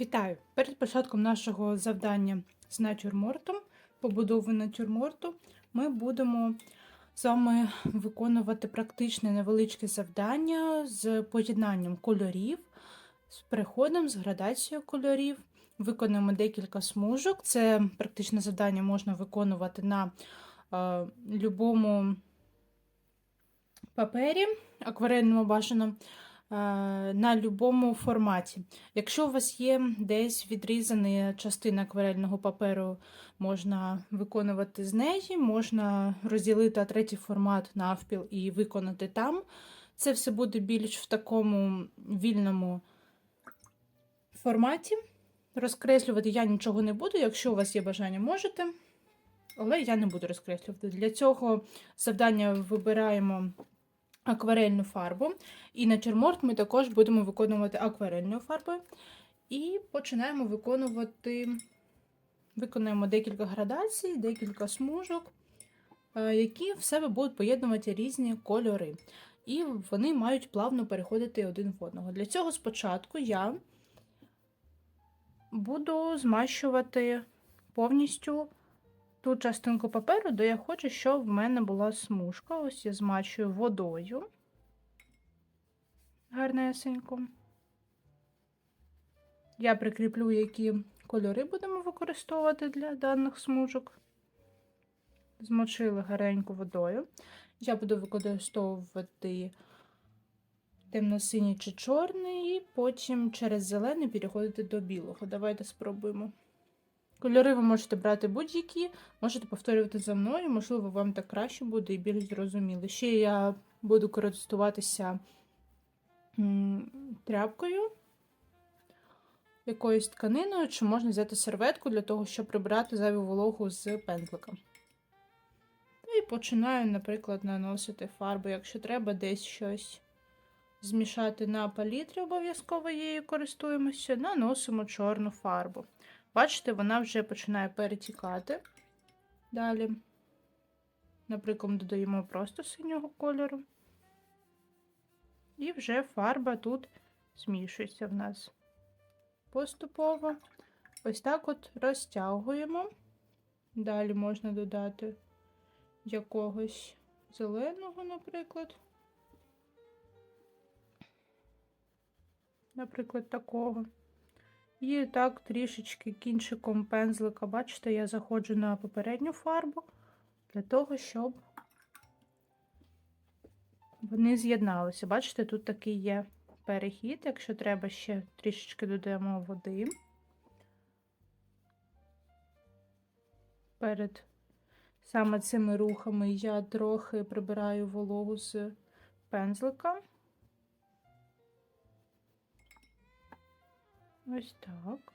Вітаю! Перед початком нашого завдання з натюрмортом, побудови натюрморту, ми будемо з вами виконувати практичне невеличке завдання з поєднанням кольорів, з переходом, з градацією кольорів. Виконуємо декілька смужок. Це практичне завдання можна виконувати на е, любому папері, акварельному бажано. Е, На будь-якому форматі. Якщо у вас є десь відрізана частина акварельного паперу, можна виконувати з неї, можна розділити третій формат навпіл і виконати там. Це все буде більш в такому вільному форматі. Розкреслювати я нічого не буду. Якщо у вас є бажання, можете, але я не буду розкреслювати. Для цього завдання вибираємо акварельну фарбу. І натюрморт ми також будемо виконувати акварельною фарбою. І починаємо виконувати, виконуємо декілька градацій, декілька смужок, е, які в себе будуть поєднувати різні кольори. І вони мають плавно переходити один в одного. Для цього спочатку я буду змащувати повністю ту частинку паперу, де я хочу, щоб в мене була смужка. Ось я змачую водою. Гарнесенько. Я прикріплю, які кольори будемо використовувати для даних смужок. Змочили гаренько водою. Я буду використовувати темно-синій чи чорний, і потім через зелений переходити до білого. Давайте спробуємо. Кольори ви можете брати будь-які, можете повторювати за мною, можливо, вам так краще буде і більш зрозуміло. Ще я буду користуватися тряпкою, якоюсь тканиною, чи можна взяти серветку для того, щоб прибрати зайву вологу з пензлика. Ну і починаю, наприклад, наносити фарбу, якщо треба десь щось змішати на палітрі, обов'язково її користуємося, наносимо чорну фарбу. Бачите, вона вже починає перетікати. Далі, наприклад, додаємо просто синього кольору. І вже фарба тут змішується в нас. Поступово ось так от розтягуємо. Далі можна додати якогось зеленого, наприклад. Наприклад, такого. І так трішечки кінчиком пензлика, бачите, я заходжу на попередню фарбу для того, щоб вони з'єдналися. Бачите, тут такий є перехід, якщо треба, ще трішечки додаємо води. Перед саме цими рухами я трохи прибираю вологу з пензлика. Ось так.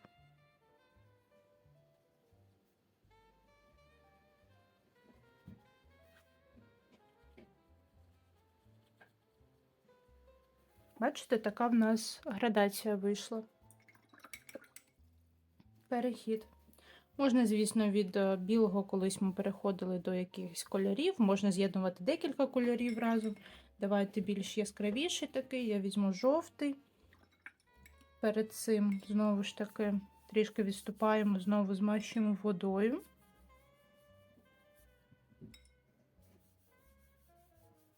Бачите, така в нас градація вийшла. Перехід. Можна, звісно, від е, білого колись ми переходили до якихось кольорів. Можна з'єднувати декілька кольорів разом. Давайте більш яскравіший такий. Я візьму жовтий. Перед цим, знову ж таки, трішки відступаємо, знову змащуємо водою.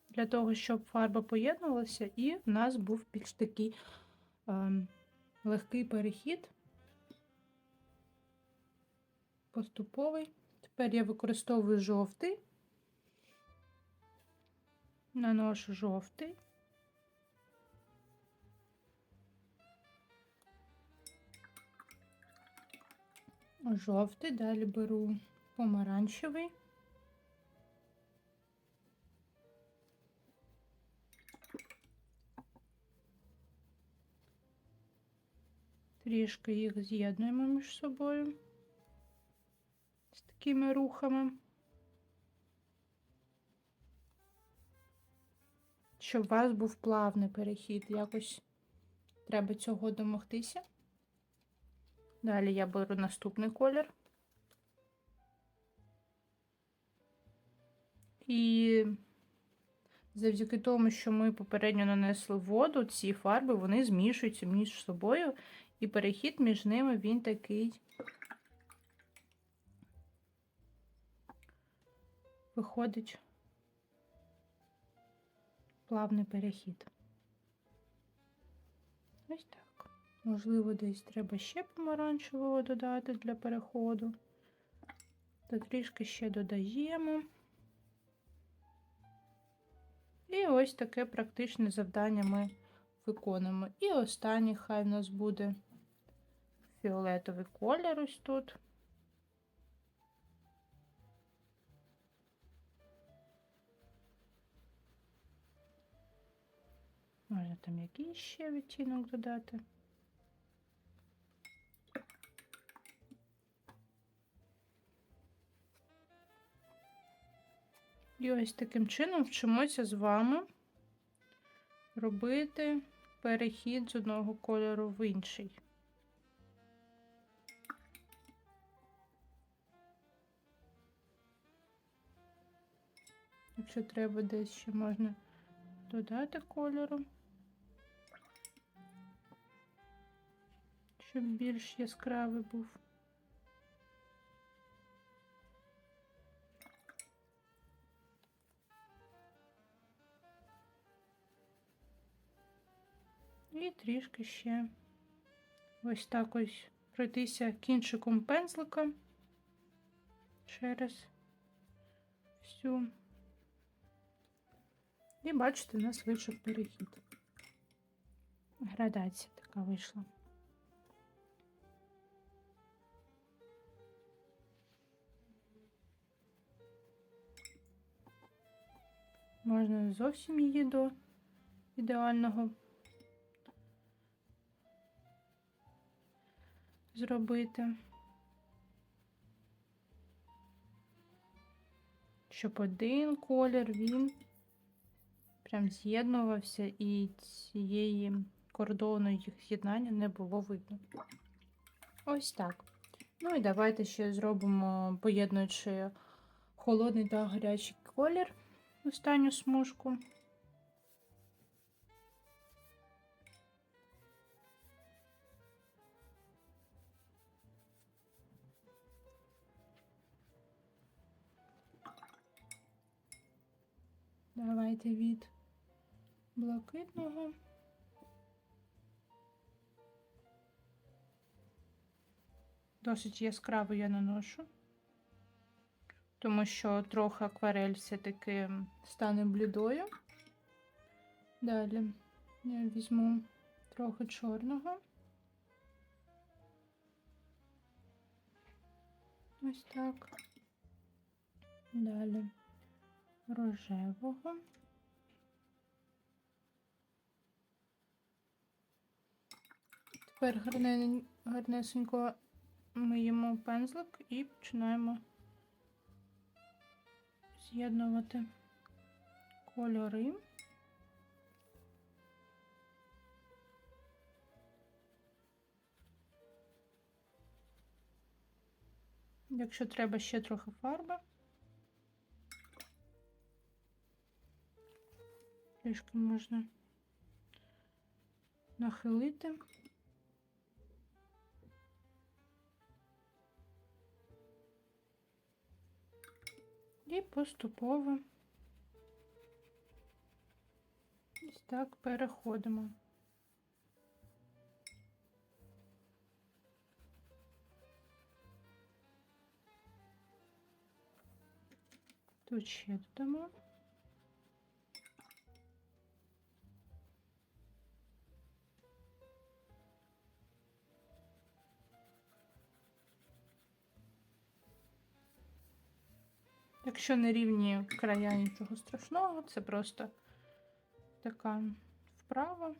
Для того, щоб фарба поєднувалася, і в нас був більш такий е, легкий перехід, поступовий. Тепер я використовую жовтий, наношу жовтий. Жовтий, далі беру помаранчевий. Трішки їх з'єднуємо між собою з такими рухами, щоб у вас був плавний перехід. Якось треба цього домогтися. Далі я беру наступний колір. І завдяки тому, що ми попередньо нанесли воду, ці фарби вони змішуються між собою І перехід між ними він такий виходить плавний перехід. Можливо, десь треба ще помаранчевого додати для переходу. То трішки ще додаємо. І ось таке практичне завдання ми виконуємо. І останнє хай в нас буде фіолетовий колір ось тут. Можна там якийсь ще відтінок додати. І ось таким чином вчимося з вами робити перехід з одного кольору в інший. Якщо треба десь ще можна додати кольору, щоб більш яскравий був. І трішки ще ось так ось пройтися кінчиком пензлика через всю. І бачите, у нас вийшов перехід. Градація така вийшла. Можна зовсім її до ідеального зробити. Щоб один колір він прям з'єднувався і цієї кордону їх з'єднання не було видно. Ось так. Ну і давайте ще зробимо, поєднуючи холодний та гарячий колір, останню смужку. Давайте від блакитного. Досить яскраво я наношу, тому що трохи акварель все-таки стане блідою. Далі я візьму трохи чорного. Ось так. Далі рожевого. Тепер гарне, гарнесенько миємо пензлик і починаємо з'єднувати кольори. Якщо треба ще трохи фарби. Трішки можна нахилити. І поступово ось так переходимо. Тут ще додамо. Якщо не рівні края нічого страшного, це просто така вправа.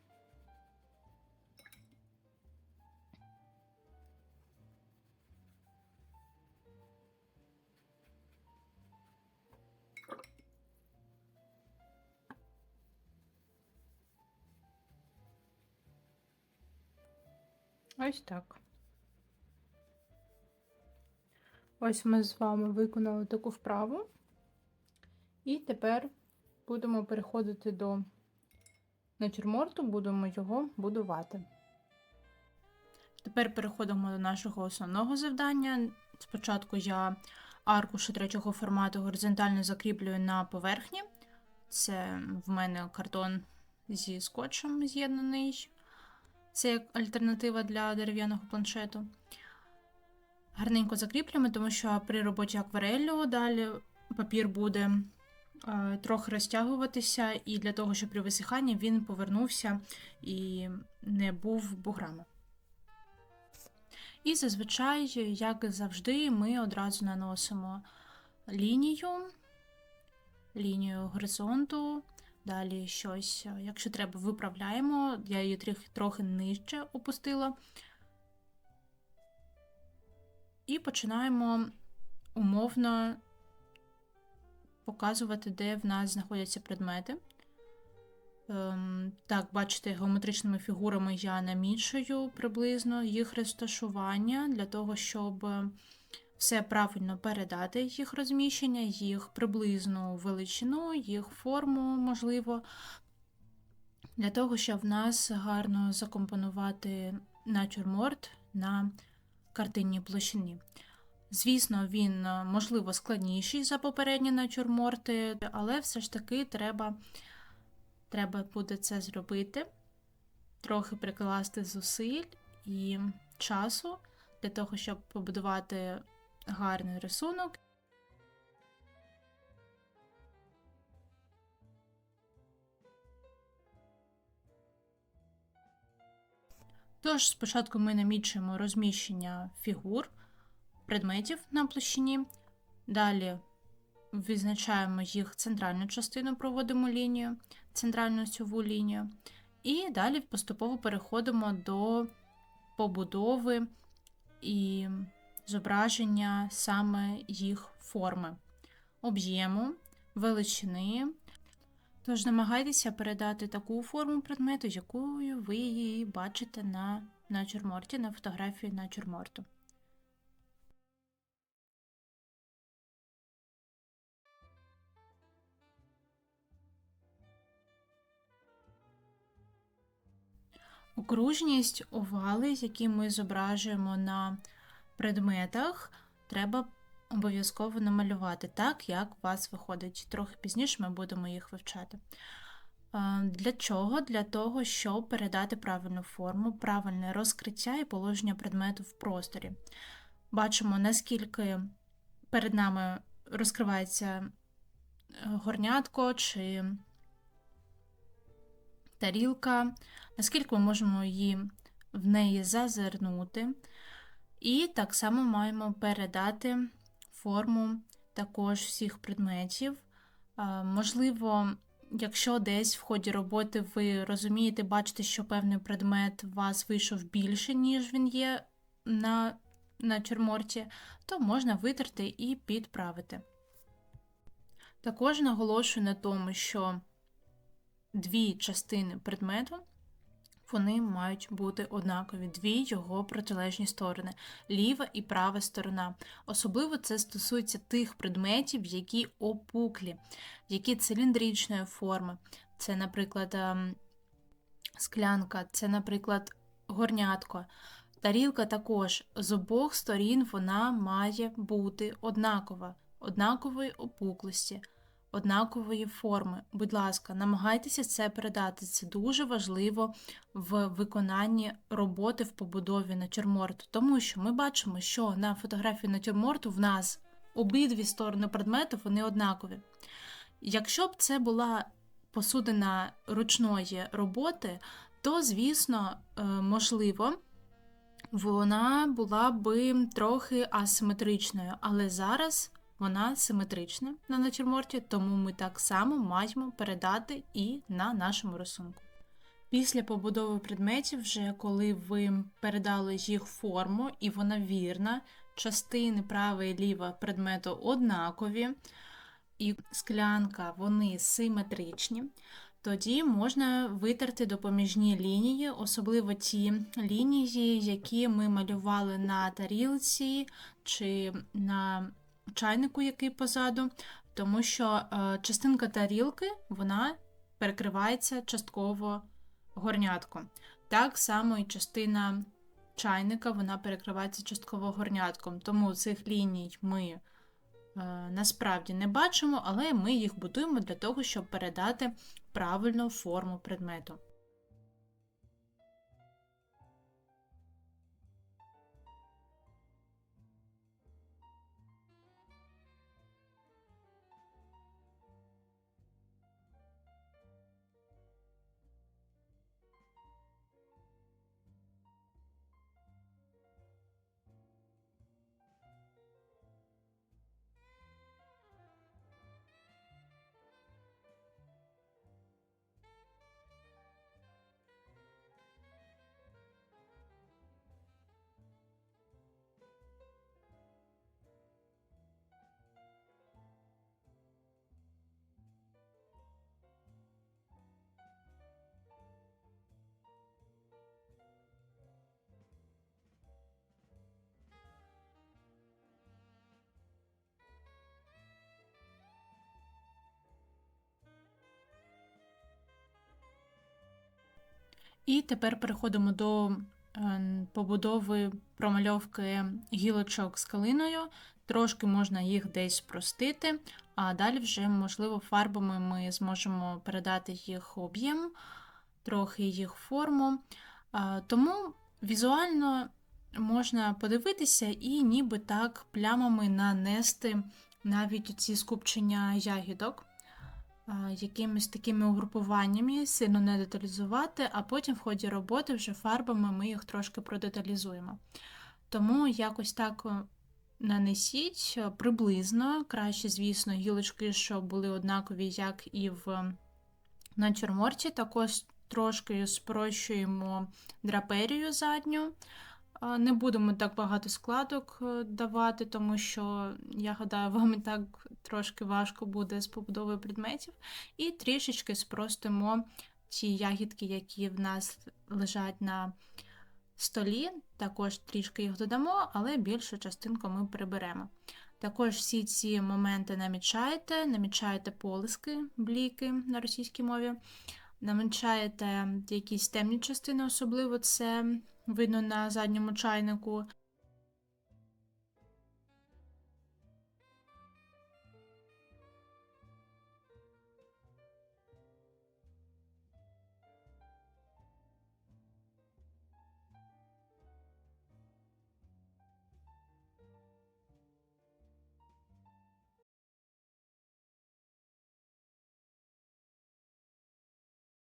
Ось так. Ось ми з вами виконали таку вправу. І тепер будемо переходити до натюрморту, будемо його будувати. Тепер переходимо до нашого основного завдання. Спочатку я аркуші третього формату горизонтально закріплюю на поверхні. Це в мене картон зі скотчем з'єднаний. Це як альтернатива для дерев'яного планшету. Гарненько закріплюємо, тому що при роботі аквареллю далі папір буде е, трохи розтягуватися, і для того, щоб при висиханні він повернувся і не був буграми. І зазвичай, як завжди, ми одразу наносимо лінію, лінію горизонту, далі щось, якщо треба, виправляємо. Я її трохи, трохи нижче опустила. І починаємо умовно показувати, де в нас знаходяться предмети. Ем, так, бачите, геометричними фігурами я намічую приблизно їх розташування для того, щоб все правильно передати їх розміщення, їх приблизну величину, їх форму, можливо, для того, щоб в нас гарно закомпонувати натюрморт на картинній площині. Звісно, він, можливо, складніший за попередні натюрморти, але все ж таки треба. Треба буде це зробити, трохи прикласти зусиль і часу для того, щоб побудувати гарний рисунок. Тож, спочатку ми намічуємо розміщення фігур, предметів на площині, далі Відзначаємо їх центральну частину, проводимо лінію, центральну осьову лінію. І далі поступово переходимо до побудови і зображення саме їх форми, об'єму, величини. Тож намагайтеся передати таку форму предмету, якою ви її бачите на натюрморті, на фотографії натюрморту. Окружність овали, які ми зображуємо на предметах, треба обов'язково намалювати так, як у вас виходить. Трохи пізніше ми будемо їх вивчати. Для чого? Для того, щоб передати правильну форму, правильне розкриття і положення предмету в просторі. Бачимо, наскільки перед нами розкривається е, горнятко чи тарілка наскільки ми можемо її в неї зазирнути. І так само маємо передати форму також всіх предметів. Можливо, якщо десь в ході роботи ви розумієте, бачите, що певний предмет у вас вийшов більше, ніж він є на на чорморті, то можна витерти і підправити. Також наголошую на тому, що дві частини предмету вони мають бути однакові, дві його протилежні сторони ліва і права сторона. Особливо це стосується тих предметів, які опуклі, які циліндричної форми. Це, наприклад, ем, склянка, це, наприклад, горнятко. Тарілка також з обох сторін вона має бути однакова, однакової опуклості однакової форми. Будь ласка, намагайтеся це передати. Це дуже важливо в виконанні роботи в побудові натюрморту, тому що ми бачимо, що на фотографії натюрморту в нас обидві сторони предмету вони однакові. Якщо б це була посудина ручної роботи, то, звісно, е, можливо, вона була би трохи асиметричною, але зараз вона симетрична на натюрморті, тому ми так само маємо передати і на нашому рисунку. Після побудови предметів, вже коли ви передали їх форму, і вона вірна, частини права і ліва предмету однакові, і склянка вони симетричні, тоді можна витерти допоміжні лінії, особливо ті лінії, які ми малювали на тарілці чи на чайнику, який позаду, тому що е, частинка тарілки вона перекривається частково горнятком. Так само і частина чайника вона перекривається частково горнятком, тому цих ліній ми е, насправді не бачимо, але ми їх будуємо для того, щоб передати правильну форму предмету. І тепер переходимо до е, побудови промальовки гілочок з калиною. Трошки можна їх десь спростити, а далі вже, можливо, фарбами ми зможемо передати їх об'єм, трохи їх форму. Тому візуально можна подивитися і ніби так плямами нанести навіть ці скупчення ягідок якимись такими угрупуваннями, сильно не деталізувати, а потім в ході роботи вже фарбами ми їх трошки продеталізуємо. Тому якось так е, нанесіть е, приблизно, краще, звісно, гілочки, щоб були однакові, як і в натюрморті. Також трошки спрощуємо драперію задню. Не будемо так багато складок е, давати, тому що, я гадаю, вам і так трошки важко буде з побудовою предметів. І трішечки спростимо ті ягідки, які в нас лежать на столі. Також трішки їх додамо, але більшу частинку ми приберемо. Також всі ці моменти намічаєте, намічаєте полиски, бліки на російській мові, намічаєте якісь темні частини, особливо це видно на задньому чайнику.